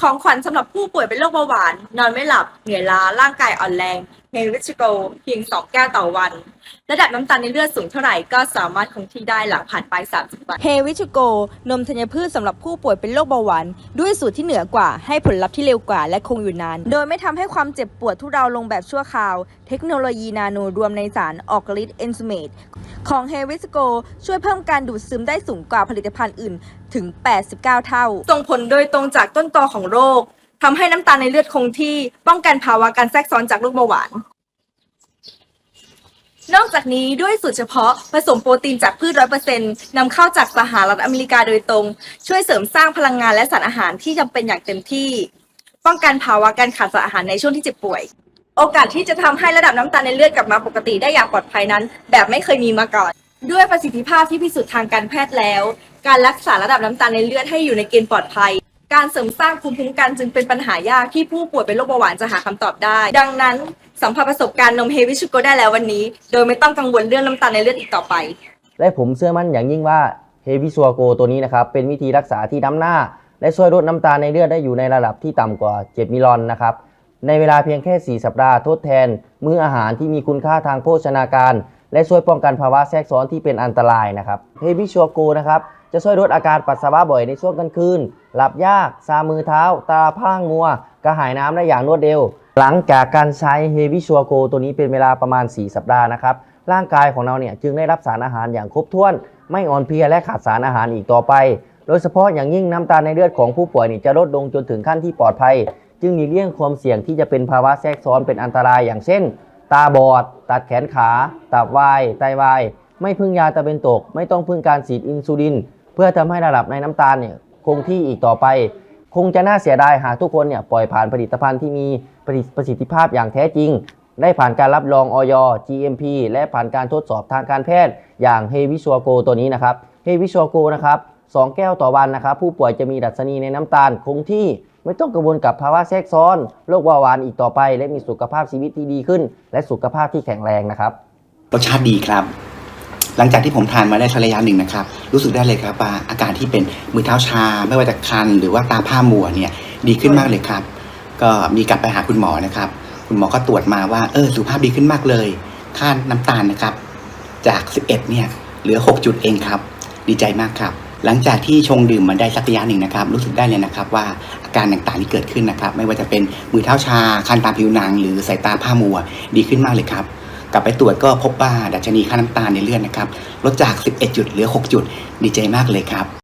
ของขวัญสำหรับผู้ป่วยเป็นโรคเบาหวาน นอนไม่หลับ เหนื่อยล้า ร่างกายอ่อนแรง เฮวิชโกเพียง 2 แก้วต่อวัน ระดับน้ำตาลในเลือดสูงเท่าไหร่ก็สามารถคงที่ได้หลังผ่านไป 30 วันเฮวิชโก นมธัญพืชสำหรับผู้ป่วยเป็นโรคเบาหวานด้วยสูตรที่เหนือกว่า ให้ผลลัพธ์ที่เร็วกว่าและคงอยู่นาน โดยไม่ทำให้ความเจ็บปวดทุเราลงแบบชั่วคราว เทคโนโลยีนาโนรวมในสารออกฤทธิ์เอนซูเมตของเฮวิชโกช่วยเพิ่มการดูดซึมได้สูงกว่าผลิตภัณฑ์อื่นถึง 89 เท่าส่งผลโดยตรงจากต้นตอของโรค ทำให้น้ำตาลในเลือดคงที่ป้องกันภาวะการแทรกซ้อนจากโรคเบาหวาน นอกจากนี้ด้วยสูตรเฉพาะผสมโปรตีนจากพืชร้อยเปอร์เซ็นต์นำเข้าจากสหรัฐอเมริกาโดยตรง ช่วยเสริมสร้างพลังงานและสารอาหารที่จำเป็นอย่างเต็มที่ ป้องกันภาวะการขาดสารอาหารในช่วงที่เจ็บป่วย โอกาสที่จะทำให้ระดับน้ำตาลในเลือดกลับมาปกติได้อย่างปลอดภัยนั้น แบบไม่เคยมีมาก่อน ด้วยประสิทธิภาพที่พิสูจน์ทางการแพทย์แล้ว การรักษาระดับน้ำตาลในเลือดให้อยู่ในเกณฑ์ปลอดภัย การเสริมสร้างภูมิคุ้มกันจึงเป็นปัญหายากที่ผู้ป่วยเป็นโรคเบาหวานจะหาคำตอบได้ ดังนั้นสัมผัสประสบการณ์นมเฮวิชุโกได้แล้ววันนี้ โดยไม่ต้องกังวลเรื่องน้ำตาลในเลือดอีกต่อไป และผมเชื่อมั่นอย่างยิ่งว่าเฮวิซัวโกตัวนี้นะครับ เป็นวิธีรักษาที่น้ำหน้า และช่วยลดน้ำตาลในเลือดได้อยู่ในระดับที่ต่ำกว่า 7 มิลลอนนะครับ ในเวลาเพียงแค่ 4 สัปดาห์ทดแทน มื้ออาหารที่มีคุณค่าทางโภชนาการ และช่วยป้องกันภาวะแทรกซ้อนที่เป็นอันตรายนะครับเฮวิชัวโกนะครับจะช่วยลดอาการปัสสาวะบ่อยในช่วงกลางคืน หลับยาก ซามือเท้า ตาพร่างมัว กระหายน้ำได้อย่างรวดเร็ว หลังจากการใช้เฮวิชัวโกตัวนี้เป็นเวลาประมาณ 4 สัปดาห์นะครับ ร่างกายของเราเนี่ยจึงได้รับสารอาหารอย่างครบถ้วน ไม่อ่อนเพลียและขาดสารอาหารอีกต่อไป โดยเฉพาะอย่างยิ่งน้ำตาลในเลือดของผู้ป่วยนี่จะลดลงจนถึงขั้นที่ปลอดภัย จึงหลีกเลี่ยงความเสี่ยงที่จะเป็นภาวะแทรกซ้อนเป็นอันตรายอย่างเช่น ตาบอด ตัดแขนขาตับวายไตวาย ไม่พึ่งยาตะเป็นตก ไม่ต้องพึ่งการฉีดอินซูลิน เพื่อทำให้ระดับในน้ำตาลเนี่ยคงที่อีกต่อไป คงจะน่าเสียดายหากทุกคนเนี่ยปล่อยผ่านผลิตภัณฑ์ที่มีประสิทธิภาพอย่างแท้จริง ได้ผ่านการรับรองออย GMP และผ่านการทดสอบทางการแพทย์ อย่างเฮวิชัวโกตัวนี้นะครับเฮวิชัวโกนะครับสองแก้วต่อวันนะครับผู้ป่วยจะมีดัชนีในน้ำตาลคงที่ ไม่ต้องกังวลกับภาวะแทรกซ้อนโรคเบาหวานอีกต่อไป และมีสุขภาพชีวิตที่ดีขึ้น และสุขภาพที่แข็งแรงนะครับรสชาติดีครับ หลังจากที่ผมทานมาได้สักระยะหนึ่งนะครับ รู้สึกได้เลยครับว่าอาการที่เป็นมือเท้าชา ไม่ว่าจะคัน หรือว่าตาผ้ามัวเนี่ยดีขึ้นมากเลยครับ ก็มีกลับไปหาคุณหมอนะครับ คุณหมอก็ตรวจมาว่าเออสุขภาพดีขึ้นมากเลยค่าน้ำตาลนะครับ จาก 11 เนี่ยเหลือ 6 จุดเองครับ ดีใจมากครับ หลังจากที่ชงดื่มมาได้สักระยะหนึ่งนะครับ รู้สึกได้เลยนะครับว่าอาการต่างๆที่เกิดขึ้นนะครับ ไม่ว่าจะเป็นมือเท้าชาคันตามผิวหนัง หรือสายตาผ้ามัวดีขึ้นมากเลยครับกลับไปตรวจก็พบว่าดัชนีค่าน้ำตาลในเลือดนะครับลดจาก 11 จุดเหลือ 6 จุด ดีใจมากเลยครับ